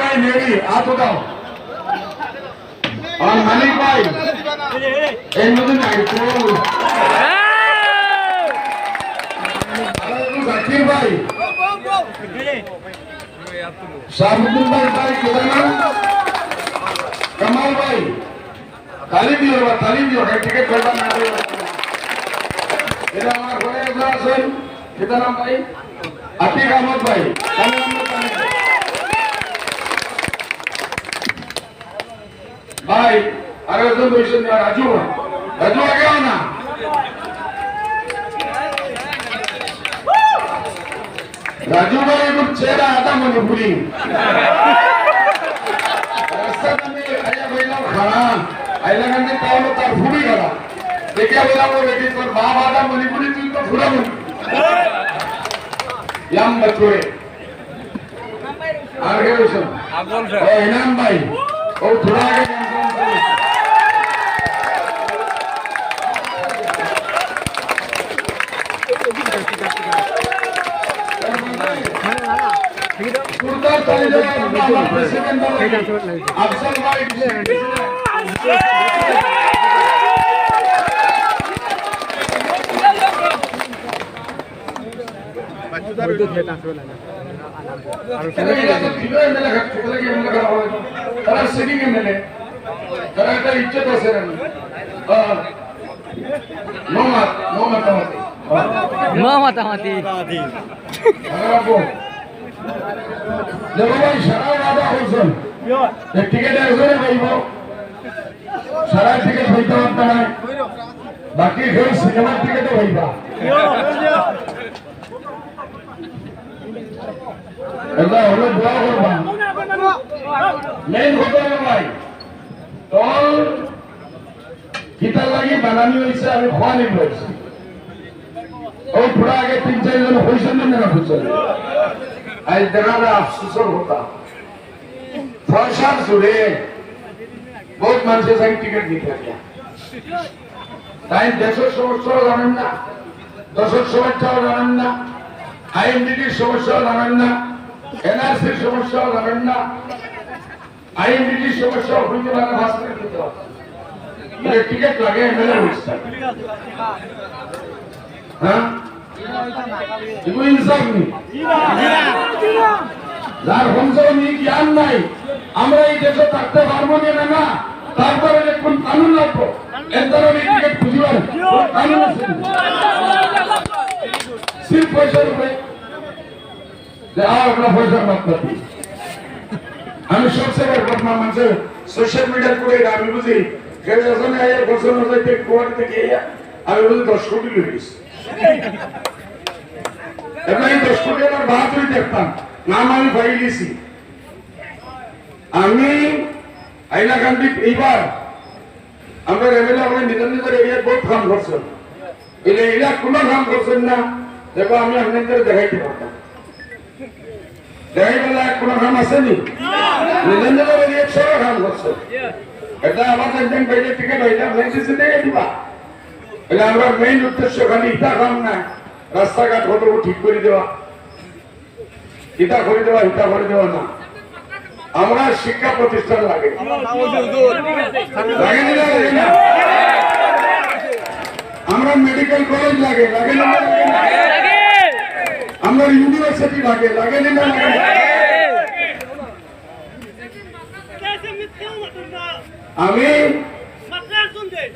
ভাই নেবি হাত উঠাও আর মালিক ভাই এই নতুন আইফোন জাকির ভাই শাহবুদ্দিন ভাই ভাই কেদারনাথ কমাল ভাই তালি দিও বা তালি দিও টিকিট করবা না দিও এটা আমার ঘরে এসে আছেন কেদারনাথ ভাই আতিক আহমদ ভাই ভাই আর একজন বলছেন রাজু রাজু আগে আও না রাজু ভাই এখন চেহারা আটা মণিপুরি রাস্তাতে আমি আইয়া বললাম খারাপ আইলা কান্দি তাহলে তার ফুড়ি খারাপ দেখে বললাম ও বেটি তোর বাপ আটা মণিপুরি তুই তো ফুরাবো ইয়াম বচুয়ে আর কে বলছেন ও ইনাম ভাই ও থোড়া আগে ভাই সারা বাধা হয়েছেন। টিকিট একজনে পাইব। সারা টিকিট হইতে পারতে নাই। বাকি কেউ সিনেমার টিকিটও হইবা। এটা হলো দোয়া করবা। মেইন কথা ভাই তোর কিতার লাগি বানানি হয়েছে আমি খোয়ানি হয়েছে ও পুরা আগে তিন চারজন হয়েছেন না হয়েছেন? আজ দেখা যায় আফসোসর হতা ফরসার জুড়ে বহুত মানুষের সাথে টিকিট নিতে থাকে তাই দেশের সমস্যাও জানেন না দশের সমস্যাও জানেন না আইএনডিটির সমস্যাও জানেন না এনআরসির সমস্যাও জানেন না আইএনডিটির সমস্যাও হইতে পারে ভাস্কর দিতে হবে টিকিট লাগে এমএলএ হচ্ছে হ্যাঁ এগুলো ইনসাফ নেই যার বংশও নেই জ্ঞান নাই? আমরা এই দেশে থাকতে পারব না না? তারপরে দেখুন কানুন লাগবো এর আমি টিকিট খুঁজিবার কানুন আছে। সির্ফ পয়সার উপরে। যে আর আমরা পয়সার মাত্রা আমি সবচেয়ে বড় ঘটনা মানুষের সোশ্যাল মিডিয়ার করে আমি বুঝি কেউ যখন আইয়া বছর কোয়ার থেকে, আমি বুঝি দশ কোটি লই গেছি এবার এই দশ আমার বাহাদুরি দেখতাম। নাম আমি পাই গেছি আমি হাইলাকান্দি এইবার আমরা এমএলএ আমরা নিজের নিজের এরিয়ায় বহুত কাম করছেন। এটা এরিয়া কোনো কাম করছেন না। দেখো, আমি আপনাদের দেখাইতে পারতাম। দেখাই বেলা কোনো কাম আসেনি? নিজের নিজের এরিয়া সব কাম করছেন। এটা আমার একজন বাইরে টিকিট হইলে দিয়ে দিবা। এটা আমরা মেইন উদ্দেশ্য, খালি ইটা কাম না রাস্তাঘাট কত ঠিক করে দেওয়া। ইটা করে দেওয়া ইটা করে দেওয়া না। আমরা শিক্ষা প্রতিষ্ঠান লাগে। আমরা মেডিকেল কলেজ লাগে লাগে আমরা ইউনিভার্সিটি লাগে লাগে আমি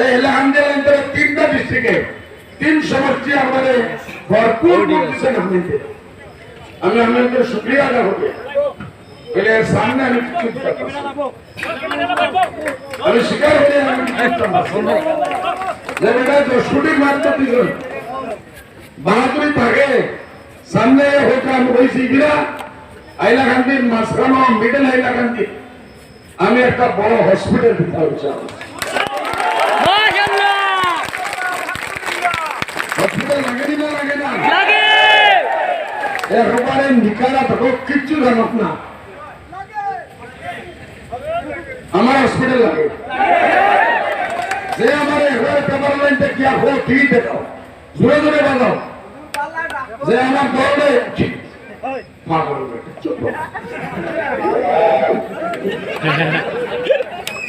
এই আলহামদুলিল্লাহ তিনটা ডিস্ট্রিক্টে তিন সমষ্টি আমাদের ভরপুর করতেছেন আপনাদের আমি আপনাদের শুক্রিয়া আদা করি এর সামনে আমি মাঝখানো মিডল একটা বড় হসপিটাল দিতে হসপিটাল লাগে না লাগে না একবারে নিকালা তো কিচ্ছু জানত না। আমার হসপিটাল লাগে। যে আমার একবারে পেপার লাইনটা কি হো ঠিক দেখাও জোরে জোরে বাজাও। যে আমার দৌড়ে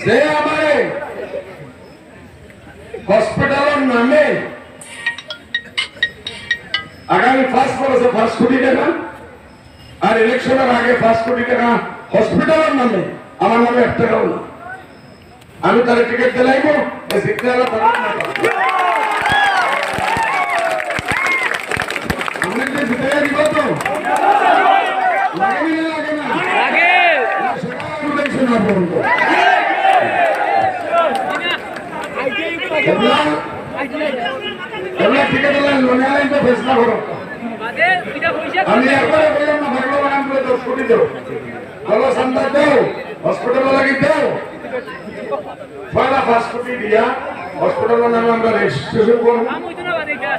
যে আমারে হসপিটালের নামে আগামী ফার্স্ট বলেছে ফার্স্ট কোটি টাকা আর ইলেকশনের আগে ফার্স্ট কোটি টাকা হসপিটালের নামে আমার নামে এক টাকাও না। আমি তার টিকিট দিলাইব আমি এগুলা দিলেন লোনে আইন তো ফেসলা করো আমি একবারে বললাম না ভাগলো বানাম করে দশ কোটি দেও। ভালো সান্দা দেও হসপিটাল লাগি দেও। পয়লা পাঁচ কোটি দিয়া হসপিটালের নামে আমরা রেজিস্ট্রেশন করব। কাম হইতো না বাদে এটা।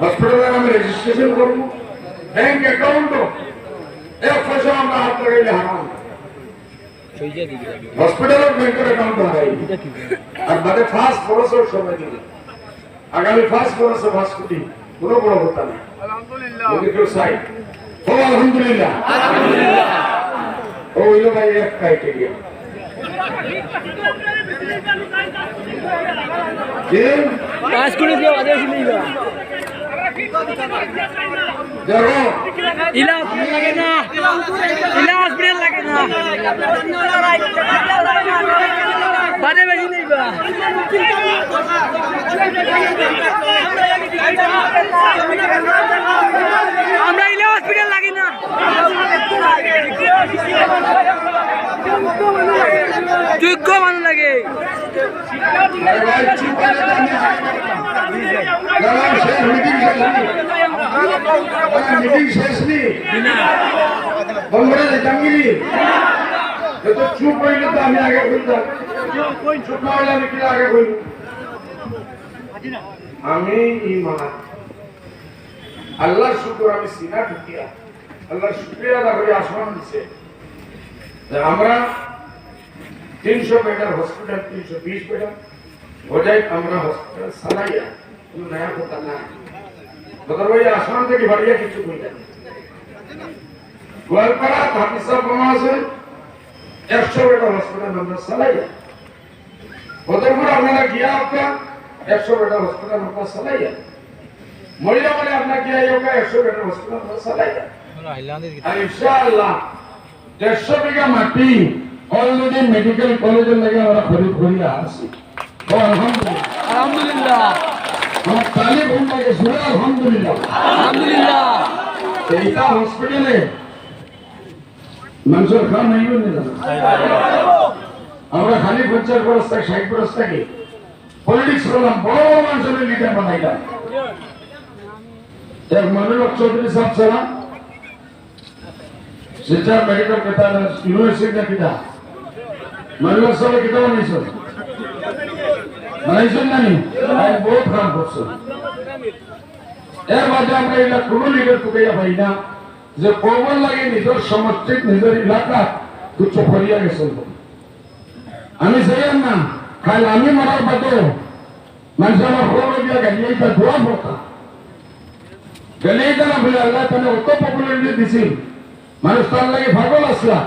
হসপিটালের নামে রেজিস্ট্রেশন করব। ব্যাংক অ্যাকাউন্টও এক পয়সা আমরা হাত লাগাইলে হারাম। হসপিটালের ব্যাংকের অ্যাকাউন্ট হারাই। আর বাদে ফার্স্ট বছর সময় দিল। আগামী ফার্স্ট বছর ফার্স্ট কোটি কোনো বড় কথা না। ও আলহামদুলিল্লাহ। ও হইল ভাই এক ক্রাইটেরিয়া পাঁচ কোটি দিয়ে বাদে শুনিবা দেখো লাগে না। ইলা লাগে না। বাদে বেশি নেইবা আমরা ইলা হসপিটাল লাগি না। যোগ্য মানুষ লাগে। মিটিং শেষ মিটিং নি বন্ধুরা জাঙ্গিরি চুপ তো আমি আগে বলতাম আমি ইমান আল্লাহর শুকর, আমি সিনা ঢুকিয়া। আল্লাহর শুক্রিয়া আদা করে, আসমান দিছে আমরা তিনশো বেডের হসপিটাল তিনশো বিশ বেডের বোঝাই আমরা হসপিটাল সারাইয়া কোনো নয়া কথা না বদর ভাই, আসমান থেকে বাড়িয়া কিছু কইলেন গোয়ালপাড়া হাফিসা বোমা আছে একশো বেডের হসপিটাল আমরা সারাইয়া বদরপুর আপনারা গিয়া আপনার একশো বেডের হসপিটাল আমরা সারাইয়া মরিয়া মানে আপনার গিয়া ইয়োগা একশো বেডের হসপিটাল আমরা সারাইয়া আর ইনশাআল্লাহ দেড়শো বিঘা মাটি অলরেডি মেডিকেল কলেজের লাগে আমরা খরিদ করিয়া আসি ও আলহামদুলিল্লাহ। আলহামদুলিল্লাহ। আমার তালিব লাগে শুনে আলহামদুলিল্লাহ। আলহামদুলিল্লাহ। এইটা হসপিটালে মানুষের খাওয়া নাই বলে আমরা খালি পঞ্চাশ বরস থেকে ষাট বরস থেকে পলিটিক্স করলাম বড় বড় মানুষের লিডার বানাইলাম। এক মনোরক চৌধুরী সাহেব সালাম শিলচর মেডিকেল কেতা ইউনিভার্সিটি কিতা মনোরক সাহেব আমি বহুত কাম করছ এর মাঝে আমরা এটা কোনো লিডার টুকাইয়া পাই না, যে কবর লাগে, নিজের সমষ্টিত, নিজের এলাকা তুচ্ছ ফরিয়া গেছে আমি চাইয়াম না। খালি আমি মরার বাদেও মানুষ আমার খবর দিয়া গালি এইটা দোয়া পড়তা গালি এইটা না বলে আল্লাহ তাহলে অত পপুলারিটি দিছিল মানুষ তার লাগে পাগল আসলা।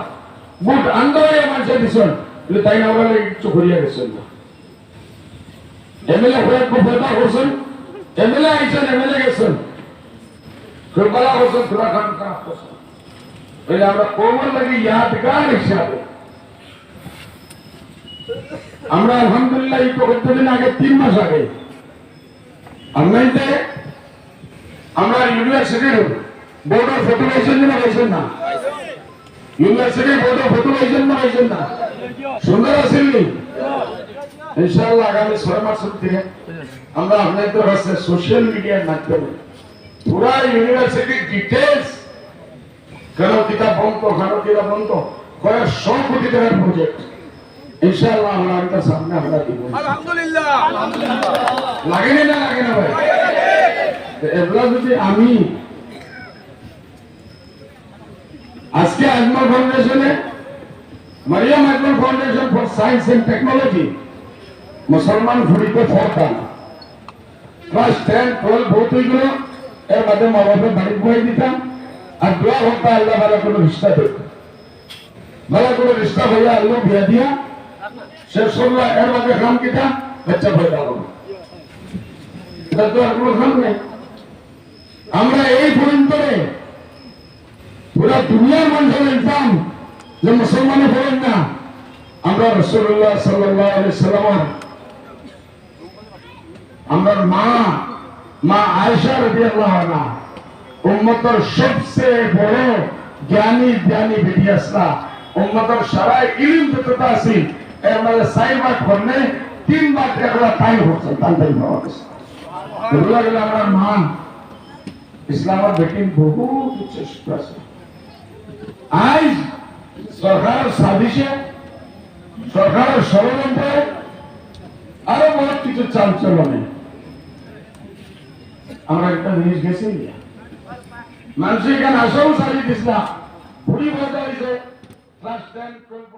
বুট আন্দোলনে মানুষে দিছেন। কিন্তু তাই না ওরা কিছু ফরিয়া গেছেন না। এমএলএ হয়ে খুব ফেদা করছেন। এমএলএ আইছেন, এমএলএ গেছেন। ফেরবালা করছেন থোড়া খান খারাপ করছেন তাহলে আমরা কোমর লাগে ইয়াদগার হিসাবে। আমরা আলহামদুলিল্লাহ এই দিন আগে তিন মাস আগে। আমরাইতে আমরা ইউনিভার্সিটির বোর্ড অফ ফটো পাইছেন না পাইছেন না। ইউনিভার্সিটির বোর্ড অফ ফটো পাইছেন না পাইছেন না। সুন্দর আসেননি ইনশাআল্লাহ আগামী ছয় মাস থেকে আমরা আপনাদের কাছে সোশ্যাল মিডিয়ার মাধ্যমে পুরা ইউনিভার্সিটির ডিটেলস কেন কিতাব বন্ধ, কেন কিতাব বন্ধ কয়েকশো কোটি টাকার প্রজেক্ট ইনশাআল্লাহ আমরা আপনার সামনে আমরা দিব। লাগে না লাগে না ভাই? এগুলা যদি আমি আজকে আজমল ফাউন্ডেশনে Mariam Ajmal foundation for science and technology মুসলমান ঘুরিতে ফরদান। ক্লাস টেন টুয়েলভ বহুত হয়েছিল এর মাঝে মা বাপের বাড়ি বই দিতাম। আর দোয়া হতো আল্লাহ ভালো কোনো হিস্সা দিত ভালো করে রিস্তা হইয়া আল্লাহ বিয়া দিয়া শেষ করল এর মধ্যে খাম কিটা বাচ্চা পয়দা হবে এটা তো আর কোনো খাম নেই। আমরা এই পরিন্তরে পুরা দুনিয়ার মানুষের ইনসান যে মুসলমানে বলেন না। আমরা রসুল্লাহ সাল্লাম আমরা মা মা আয়সা রবি আল্লাহ সবচেয়ে বড় জ্ঞানী জ্ঞানী আসলা উম্মতর সারা ইলিম যতটা আছে এর মধ্যে সাই করলে তিন বার তাই হচ্ছে, তাই হওয়া এগুলো গেলে আমার মা ইসলামের বেটি বহু চেষ্টা আছে। আজ সরকারের সাদিশে সরকারের ষড়যন্ত্রে আরও বহুত কিছু চাল চলনে আমরা একটা জিনিস গেছি। মানুষ এখানে বাজা হয়েছে। Class ten twelve